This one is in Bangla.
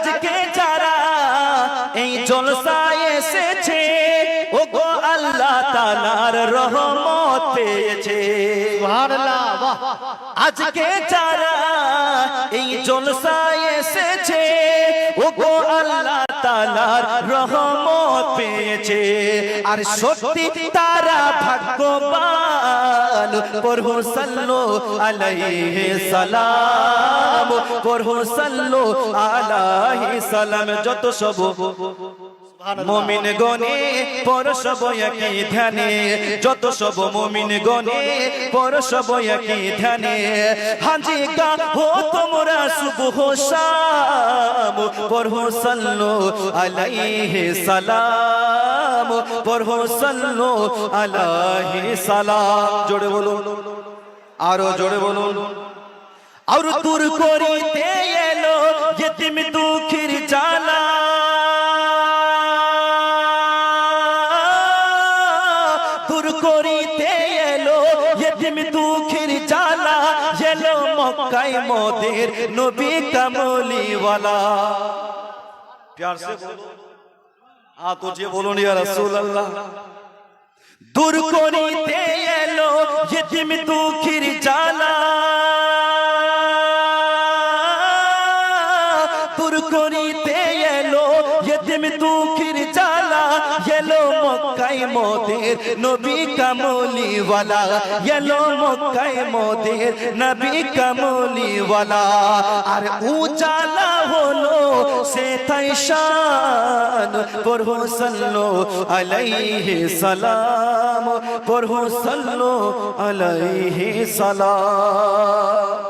আজকে যারা এই জলসায় এসেছে ও গো আল্লাহ তালার রহমত পেয়েছে। আজকে যারা এই জলসায় এসেছে ও গো আল্লাহ তালার রহমত পেয়েছে। আর সত্যি তারা ভাগ্যবান প্রভু সাল্লো আলাইহি সালাম প্রভু সাল্লো আলাইহি সালাম, যত সব মমিন গনে পরশব একই ধ্যানে, যত সব মমিন গনে পরশব একই ধ্যানে। হাজি গা হো, তোমরা সুবহ শাম পরহ সাল্লো আলাইহি সালাম। সালাম পড়ো আলাহি সালাম। জোরে বলুন। আরও জোরে বলুন। আর দূর করিতে এলো ইতিম দুঃখীর জালা দূর করিতে এলো ইতিম দুঃখীর জালা এলো মক্কায় মোদের নবী কামলিওয়ালা। প্যার সে বলো आप तो ये बोलो नहीं रसूल अल्लाह दूर कोनीते एलो यतिम तू खिर जाला दूर कोनीते एलो यतिम तू खिर দুঃখীর জালা এলো মক্কায় মোদের নবী কামলিওয়ালা এলো মক্কায় মোদের নবী কামলিওয়ালা আর উজালা হলো সে তাই শান পড়ো সাল্লো আলাইহি সালাম পড়ো সাল্লো আলাইহি সালাম